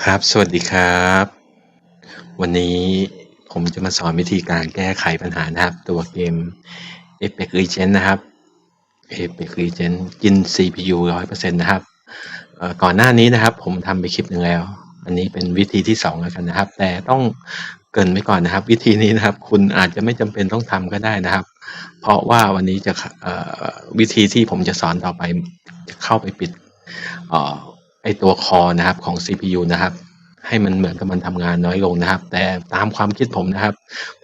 ครับ สวัสดีครับ วันนี้ผมจะมาสอนวิธีการแก้ไขปัญหานะครับ ตัวเกม Apex Legends นะครับ Apex Legends กิน CPU 100%นะครับก่อนหน้านี้นะครับผมทำไปคลิปหนึ่งแล้ว อันนี้เป็นวิธีที่ 2 แล้วกันนะครับ แต่ต้องเกินไว้ก่อนนะครับ วิธีนี้นะครับ คุณอาจจะไม่จำเป็นต้องทำก็ได้นะครับ เพราะว่าวันนี้จะวิธีที่ผมจะสอนต่อไปจะเข้าไปปิด ไอตัวคอนะครับของ CPU นะครับ ให้มันเหมือนกับมันทำงานน้อยลงนะครับ แต่ตามความคิดผมนะครับ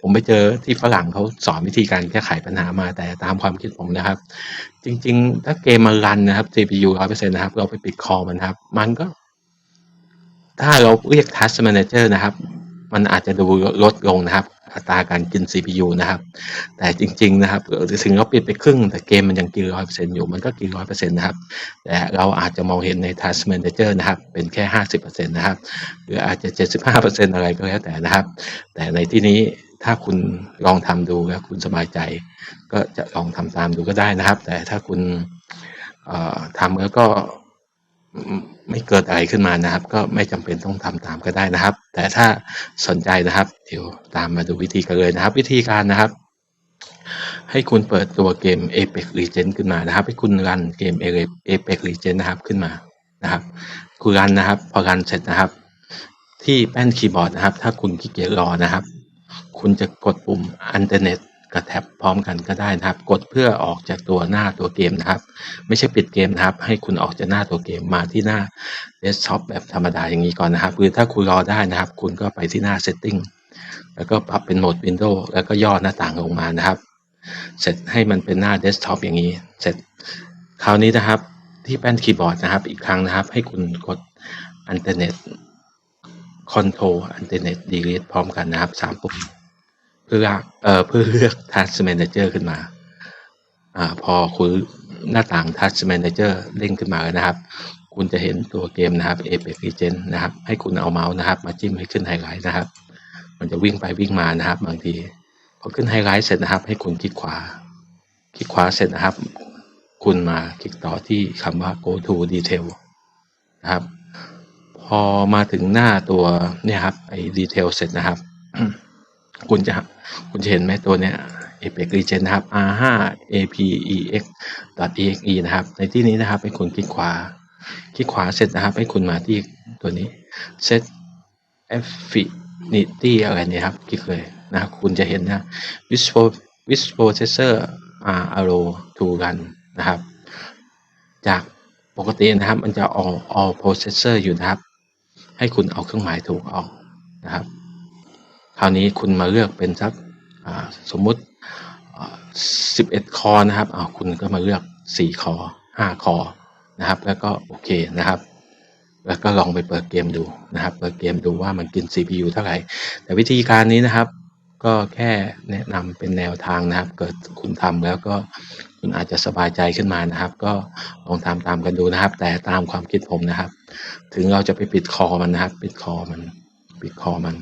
ผมไปเจอที่ฝรั่งเขาสอนวิธีการแก้ไขปัญหามา แต่ตามความคิดผมนะครับ จริง ๆ ถ้าเกมมันรันนะครับ CPU ร้อยเปอร์เซ็นต์นะครับ เราไปปิดคอมันครับ มันก็ ถ้าเราเรียก Task Manager นะครับ มันอาจจะดูลดลงนะครับ อัตราการกิน CPU นะครับ แต่จริง ๆ นะครับถึงเราปิดไปครึ่ง แต่เกมมันยังกินร้อยเปอร์เซ็นต์อยู่ มันก็กินร้อยเปอร์เซ็นต์นะครับ แต่เราอาจจะมองเห็นใน Task Manager นะครับ เป็นแค่ห้าสิบเปอร์เซ็นต์นะครับ หรืออาจจะเจ็ดสิบห้าเปอร์เซ็นต์อะไรก็แล้วแต่นะครับ แต่ในที่นี้ถ้าคุณลองทำดูแล้วคุณสบายใจ ก็จะลองทำตามดูก็ได้นะครับ แต่ถ้าคุณทำแล้วก็ ไม่เกิดอะไรขึ้นมานะครับ ก็ไม่จำเป็นต้องทำตามก็ได้นะครับ แต่ถ้าสนใจนะครับ เดี๋ยวตามมาดูวิธีกันเลยนะครับ วิธีการนะครับ ให้คุณเปิดตัวเกม Apex Legends ขึ้นมานะครับ ให้คุณรันเกม Apex Legends นะครับขึ้นมานะครับ คุณรันนะครับ พอรันเสร็จนะครับ ที่แป้นคีย์บอร์ดนะครับ ถ้าคุณขี้เกียจรอนะครับ คุณจะกดปุ่ม Alternate กับแท็บพร้อมกันก็ได้นะครับ กดเพื่อออกจากตัวหน้าตัวเกมนะครับ ไม่ใช่ปิดเกมนะครับ ให้คุณออกจากหน้าตัวเกมมาที่หน้า Desktop แบบธรรมดาอย่างนี้ก่อนนะครับหรือถ้าคุณรอได้นะครับ คุณก็ไปที่หน้า Setting แล้วก็ปรับเป็นโหมด Windows แล้วก็ย่อหน้าต่างลงมานะครับ เสร็จให้มันเป็นหน้า Desktop อปอย่างนี้ เสร็จคราวนี้นะครับที่แป้นคีย์บอร์ดนะครับ อีกครั้งนะครับ ให้คุณกด Alternate Control Alternate Delete พร้อมกันนะครับสามปุ่ม พื่อเอ่อเพื่อเลือก Task Manager ขึ้นมาอ่าพอคุณหน้าต่าง Task Manager เด้งขึ้นมานะครับ คุณจะเห็นตัวเกมนะครับ Apex Legends นะครับ ให้คุณเอาเมาส์นะครับ มาจิ้มให้ขึ้นไฮไลท์นะครับ มันจะวิ่งไปวิ่งมานะครับ บางทีพอขึ้นไฮไลท์เสร็จนะครับ ให้คุณคลิกขวา คลิกขวาเสร็จนะครับ คุณมาคลิกต่อที่คำว่า go to detail นะครับ พอมาถึงหน้าตัวเนี่ยครับไอ้ detail เสร็จนะครับ คุณจะคุณจะเห็นไหมตัวเนี้ย Apex Legends นะครับ R5 APEX .exe นะครับ ในที่นี้นะครับให้คุณคลิกขวา คลิกขวาเสร็จนะครับ ให้คุณมาที่ตัวนี้ set affinity อะไรเนี่ยครับ คลิกเลยนะครับคุณจะเห็นนะ Visual Visual Processor R arrow to run นะครับ จากปกตินะครับ มันจะ all all processor อยู่นะครับ ให้คุณเอาเครื่องหมายถูกออกนะครับ คราวนี้คุณมาเลือกเป็นสักสมมุติ11 คอนะครับอ่าคุณก็มาเลือก 4 คอ 5 คอนะครับ แล้วก็โอเคนะครับ แล้วก็ลองไปเปิดเกมดูนะครับ เปิดเกมดูว่ามันกิน CPU เท่าไหร่ แต่วิธีการนี้นะครับ ก็แค่แนะนำเป็นแนวทางนะครับ เกิดคุณทำแล้วก็คุณอาจจะสบายใจขึ้นมานะครับ ก็ลองทำตามกันดูนะครับ แต่ตามความคิดผมนะครับ ถึงเราจะไปปิดคอมันนะครับ ปิดคอมัน ปิดคอมัน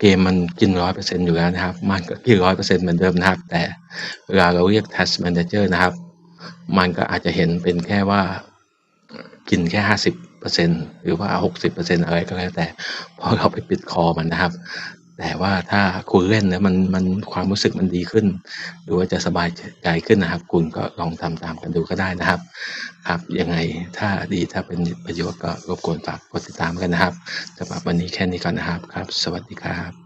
เกมมันกินร้อยเปอร์เซ็นอยู่แล้วนะครับ มันก็กินร้อยเปอร์เซ็นเหมือนเดิมนะครับ แต่เวลาเราเรียก Task Manager นะครับ มันก็อาจจะเห็นเป็นแค่ว่ากินแค่ห้าสิบเปอร์เซ็นหรือว่าหกสิบเปอร์เซ็นอะไรก็แล้วแต่เพราะเราไปปิดคอมันนะครับ แต่ว่าถ้าคุณเล่นแล้วมันมันความรู้สึกมันดีขึ้น หรือว่าจะสบายใจขึ้นนะครับ คุณก็ลองทำตามกันดูก็ได้นะครับ ครับยังไงถ้าดีถ้าเป็นประโยชน์ก็รบกวนฝากกดติดตามกันนะครับสำหรับวันนี้แค่นี้ก่อนนะครับครับ สวัสดีครับ